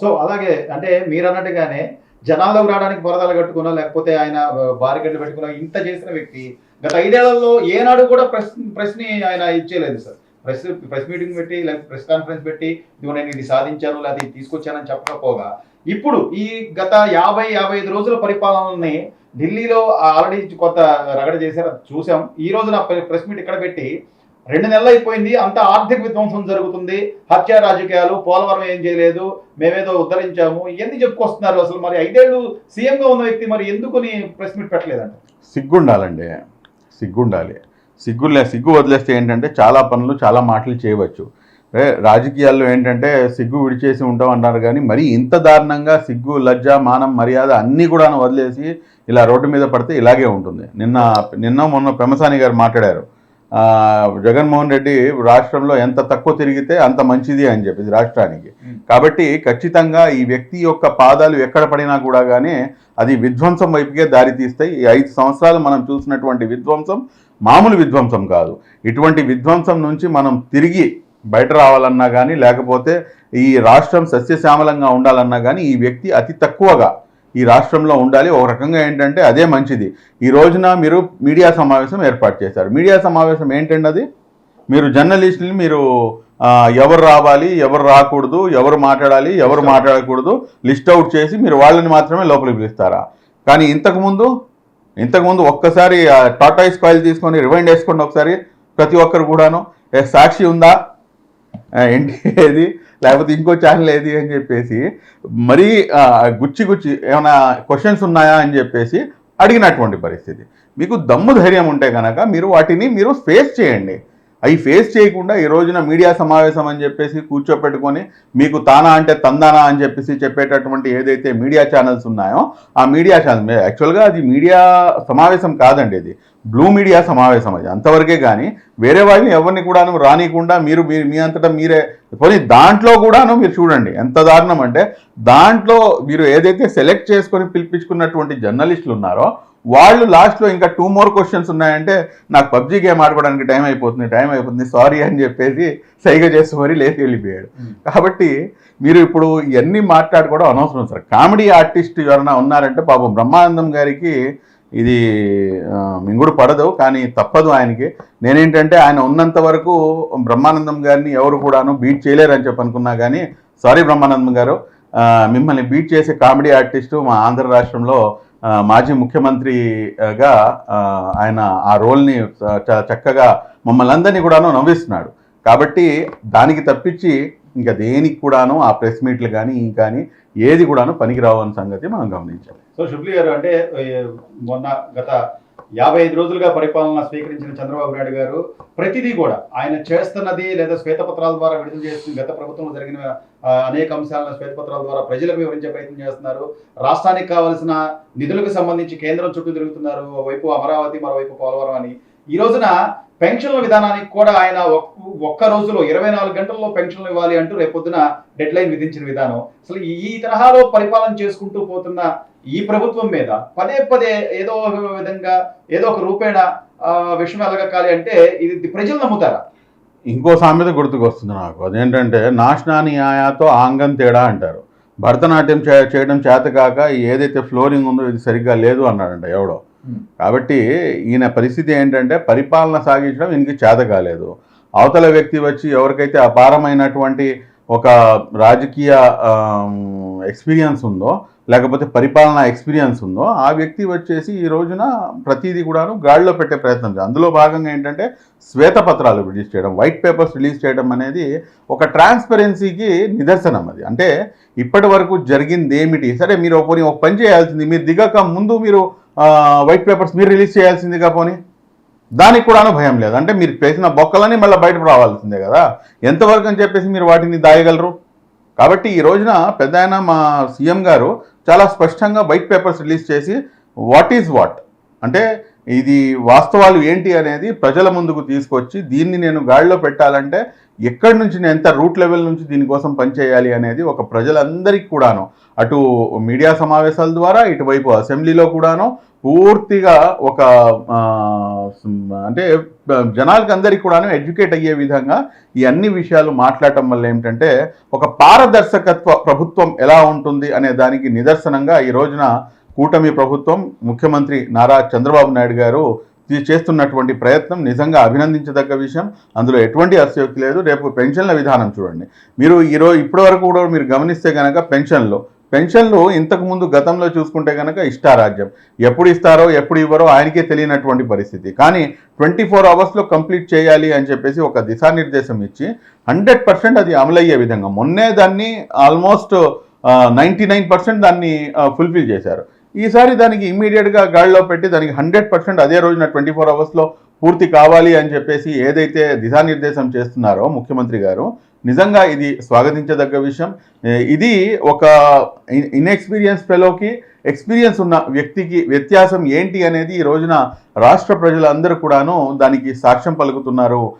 So అలాగే అంటే మీరు అన్నట్టుగానే జనాల్లోకి రావడానికి బురదలు కట్టుకున్నా లేకపోతే ఆయన బారికెట్లు పెట్టుకున్నా ఇంత చేసిన వ్యక్తి గత ఐదేళ్ళలో ఏనాడు కూడా ప్రెస్ ప్రెస్ని ఆయన ఇచ్చేయలేదు సార్. ప్రెస్ ప్రెస్ మీటింగ్ పెట్టి లేకపోతే ప్రెస్ కాన్ఫరెన్స్ పెట్టి ఇదిగో నేను ఇది సాధించాను లేదా ఇది తీసుకొచ్చానని చెప్పకపోగా ఇప్పుడు ఈ గత యాభై యాభై ఐదు రోజుల పరిపాలనని ఢిల్లీలో ఆల్రెడీ కొంత రగడ చేశారు చూసాం. ఈ రోజు నా ప్రెస్ మీట్ ఇక్కడ పెట్టి రెండు నెలలు అయిపోయింది అంత ఆర్థిక విధ్వంసం జరుగుతుంది. హత్య రాజకీయాలు పోలవరం ఏం చేయలేదు మేమేదో ఉద్ధరించాము. ఇవన్నీ చెప్పుకొస్తున్నారు అసలు మరి ఐదేళ్ళు సీఎంగా ఉన్న వ్యక్తి మరి ఎందుకుని ప్రెస్ మీట్ పెట్టలేదంట? సిగ్గుండాలండి సిగ్గుండాలి. సిగ్గులే సిగ్గు వదిలేస్తే ఏంటంటే చాలా పనులు చాలా మాటలు చేయవచ్చు. రాజకీయాల్లో ఏంటంటే సిగ్గు విడిచేసి ఉంటాం అన్నారు కానీ మరీ ఇంత దారుణంగా సిగ్గు లజ్జ మానం మర్యాద అన్నీ కూడా వదిలేసి ఇలా రోడ్డు మీద పడితే ఇలాగే ఉంటుంది. నిన్న నిన్న మొన్న పెమసాని గారు మాట్లాడారు. జగన్మోహన్ రెడ్డి రాష్ట్రంలో ఎంత తక్కువ తిరిగితే అంత మంచిది అని చెప్పేసి రాష్ట్రానికి. కాబట్టి ఖచ్చితంగా ఈ వ్యక్తి యొక్క పాదాలు ఎక్కడ పడినా కూడా కానీ అది విధ్వంసం వైపుకే దారి తీస్తాయి. ఈ ఐదు సంవత్సరాలు మనం చూసినటువంటి విధ్వంసం మామూలు విధ్వంసం కాదు. ఇటువంటి విధ్వంసం నుంచి మనం తిరిగి బయట రావాలన్నా కానీ లేకపోతే ఈ రాష్ట్రం సస్యశ్యామలంగా ఉండాలన్నా కానీ ఈ వ్యక్తి అతి తక్కువగా ఈ రాష్ట్రంలో ఉండాలి. ఒక రకంగా ఏంటంటే అదే మంచిది. ఈ రోజున మీరు మీడియా సమావేశం ఏర్పాటు చేశారు. మీడియా సమావేశం ఏంటండి అది? మీరు జర్నలిస్టుని మీరు ఎవరు రావాలి ఎవరు రాకూడదు ఎవరు మాట్లాడాలి ఎవరు మాట్లాడకూడదు లిస్ట్ అవుట్ చేసి మీరు వాళ్ళని మాత్రమే లోపలికి పిలుస్తారా? కానీ ఇంతకుముందు ఇంతకుముందు ఒక్కసారి టాటాయిస్ కాయిల్ తీసుకొని రివైండ్ వేసుకోండి ఒకసారి ప్రతి ఒక్కరు కూడాను. ఏ, సాక్షి ఉందా? ఏంటి? ఏది? లేకపోతే ఇంకో ఛానల్ ఏది అని చెప్పేసి మరీ గుచ్చి గుచ్చి ఏమైనా క్వశ్చన్స్ ఉన్నాయా అని చెప్పేసి అడిగినటువంటి పరిస్థితి. మీకు దమ్ము ధైర్యం ఉంటే కనుక మీరు వాటిని మీరు ఫేస్ చేయండి. అవి ఫేస్ చేయకుండా ఈ రోజున మీడియా సమావేశం అని చెప్పేసి కూర్చోపెట్టుకొని మీకు తానా అంటే తందానా అని చెప్పేసి చెప్పేటటువంటి ఏదైతే మీడియా ఛానల్స్ ఉన్నాయో ఆ మీడియా ఛానల్ యాక్చువల్గా అది మీడియా సమావేశం కాదండి ఇది. బ్లూ మీడియా సమావేశం అది. అంతవరకే కానీ వేరే వాళ్ళని ఎవరిని కూడాను రానికుండా మీరు మీ- మీ అంతటా మీరే పోనీ దాంట్లో కూడాను మీరు చూడండి ఎంత దారుణం అంటే దాంట్లో మీరు ఏదైతే సెలెక్ట్ చేసుకొని పిలిపించుకున్నటువంటి జర్నలిస్టులు ఉన్నారో వాళ్ళు లాస్ట్లో ఇంకా టూ మోర్ క్వశ్చన్స్ ఉన్నాయంటే నాకు పబ్జీ గేమ్ ఆడుకోవడానికి టైం అయిపోతుంది టైం అయిపోతుంది సారీ అని చెప్పేసి సైగ చేసి మరీ లేచి వెళ్ళిపోయాడు. కాబట్టి మీరు ఇప్పుడు ఇవన్నీ మాట్లాడుకోవడం అనవసరం సార్. కామెడీ ఆర్టిస్ట్ ఎవరైనా ఉన్నారంటే పాపం బ్రహ్మానందం గారికి ఇది మింగుడు పడదు కానీ తప్పదు ఆయనకి. నేనేంటంటే ఆయన ఉన్నంత వరకు బ్రహ్మానందం గారిని ఎవరు కూడాను బీట్ చేయలేరని చెప్పి అనుకున్నా కానీ సారీ బ్రహ్మానందం గారు మిమ్మల్ని బీట్ చేసే కామెడీ ఆర్టిస్టు మా ఆంధ్ర రాష్ట్రంలో మాజీ ముఖ్యమంత్రిగా ఆయన ఆ రోల్ని చాలా చక్కగా మమ్మల్ని అందరినీ కూడాను నవ్విస్తున్నాడు. కాబట్టి దానికి తప్పించి ఇంకా దేనికి కూడాను ఆ ప్రెస్ మీట్లు కానీ కానీ ఏది కూడాను పనికిరావు రావని సంగతి మనం గమనించాలి. సో శుభ్లి గారు అంటే మొన్న గత యాభై ఐదు రోజులుగా పరిపాలన స్వీకరించిన చంద్రబాబు నాయుడు గారు ప్రతిదీ కూడా ఆయన చేస్తున్నది లేదా శ్వేతపత్రాల ద్వారా విడుదల చేస్తున్న గత ప్రభుత్వంలో జరిగిన అనేక అంశాలను శ్వేతపత్రాల ద్వారా ప్రజలకు వివరించే ప్రయత్నం చేస్తున్నారు. రాష్ట్రానికి కావాల్సిన నిధులకు సంబంధించి కేంద్రం చుట్టూ తిరుగుతున్నారు. వైపు అమరావతి మరోవైపు పోలవరం అని ఈ రోజున పెన్షన్ల విధానానికి కూడా ఆయన ఒక్క రోజులో ఇరవై నాలుగు గంటల్లో పెన్షన్లు ఇవ్వాలి అంటూ రేపొద్దున డెడ్ లైన్ విధించిన విధానం. అసలు ఈ తరహాలో పరిపాలన చేసుకుంటూ పోతున్న ఈ ప్రభుత్వం మీద పదే పదే ఏదో ఒక విధంగా ఏదో ఒక రూపేణ విషయం ఎలగకాలి అంటే ఇది ప్రజలు నమ్ముతారా? ఇంకో సామెత గుర్తుకొస్తుంది నాకు. అదేంటంటే నాశనాని ఆయాతో ఆంగం తేడా అంటారు. భరతనాట్యం చే చేయడం చేత కాక ఏదైతే ఫ్లోరింగ్ ఉందో ఇది సరిగ్గా లేదు అన్నాడంట ఎవడో. కాబట్టి ఈయన పరిస్థితి ఏంటంటే పరిపాలన సాగించడం ఈయనకి చేత కాలేదు. అవతల వ్యక్తి వచ్చి ఎవరికైతే అపారమైనటువంటి ఒక రాజకీయ ఎక్స్పీరియన్స్ ఉందో లేకపోతే పరిపాలన ఎక్స్పీరియన్స్ ఉందో ఆ వ్యక్తి వచ్చేసి ఈ రోజున ప్రతిదీ కూడాను గాడిలో పెట్టే ప్రయత్నం చేయాలి. అందులో భాగంగా ఏంటంటే శ్వేతపత్రాలు రిలీజ్ చేయడం వైట్ పేపర్స్ రిలీజ్ చేయడం అనేది ఒక ట్రాన్స్పరెన్సీకి నిదర్శనం అది. అంటే ఇప్పటి వరకు జరిగింది ఏమిటి? సరే మీరు పోనీ ఒక పని చేయాల్సింది మీరు దిగక ముందు మీరు వైట్ పేపర్స్ మీరు రిలీజ్ చేయాల్సిందిగా పోనీ. దానికి కూడాను భయం లేదు. అంటే మీరు చేసిన బొక్కలని మళ్ళీ బయటకు రావాల్సిందే కదా. ఎంతవరకు అని చెప్పేసి మీరు వాటిని దాయగలరు? కాబట్టి ఈ రోజున పెద్ద ఆయన మా సీఎం గారు చాలా స్పష్టంగా వైట్ పేపర్స్ రిలీజ్ చేసి వాట్ ఈజ్ వాట్ అంటే ఇది వాస్తవాలు ఏంటి అనేది ప్రజల ముందుకు తీసుకొచ్చి దీన్ని నేను గాడిలో పెట్టాలంటే ఎక్కడి నుంచి నేను ఎంత రూట్ లెవెల్ నుంచి దీనికోసం పనిచేయాలి అనేది ఒక ప్రజలందరికీ కూడాను అటు మీడియా సమావేశాల ద్వారా ఇటువైపు అసెంబ్లీలో కూడాను పూర్తిగా ఒక అంటే జనాలకి అందరికీ కూడాను ఎడ్యుకేట్ అయ్యే విధంగా ఈ అన్ని విషయాలు మాట్లాడటం వల్ల ఏమిటంటే ఒక పారదర్శకత్వ ప్రభుత్వం ఎలా ఉంటుంది అనే దానికి నిదర్శనంగా ఈ రోజున కూటమి ప్రభుత్వం ముఖ్యమంత్రి నారా చంద్రబాబు నాయుడు గారు చేస్తున్నటువంటి ప్రయత్నం నిజంగా అభినందించదగ్గ విషయం. అందులో ఎటువంటి అశయోక్తి లేదు. రేపు పెన్షన్ల విధానం చూడండి. మీరు ఈరోజు ఇప్పటివరకు కూడా మీరు గమనిస్తే కనుక పెన్షన్లు పెన్షన్లు ఇంతకుముందు గతంలో చూసుకుంటే కనుక ఇష్టారాజ్యం. ఎప్పుడు ఇస్తారో ఎప్పుడు ఇవ్వరో ఆయనకే తెలియనటువంటి పరిస్థితి. కానీ ట్వంటీ ఫోర్ అవర్స్లో కంప్లీట్ చేయాలి అని చెప్పేసి ఒక దిశానిర్దేశం ఇచ్చి హండ్రెడ్ పర్సెంట్ అది అమలయ్యే విధంగా మొన్నే దాన్ని ఆల్మోస్ట్ నైంటీ నైన్ పర్సెంట్ దాన్ని ఫుల్ఫిల్ చేశారు. ఈసారి దానికి ఇమ్మీడియట్గా గాడిలో పెట్టి దానికి హండ్రెడ్ పర్సెంట్ అదే రోజున ట్వంటీ ఫోర్ అవర్స్లో పూర్తి కావాలి అని చెప్పేసి ఏదైతే దిశానిర్దేశం చేస్తున్నారో ముఖ్యమంత్రి గారు నిజంగా ఇది స్వాగతించదగ్గ విషయం. ఇది ఒక ఇన్ఎక్స్పీరియన్స్ ఫెలోకి ఎక్స్పీరియన్స్ ఉన్న వ్యక్తికి వ్యత్యాసం ఏంటి అనేది ఈ రోజున రాష్ట్ర ప్రజలందరూ కూడాను దానికి సాక్ష్యం పలుకుతున్నారు.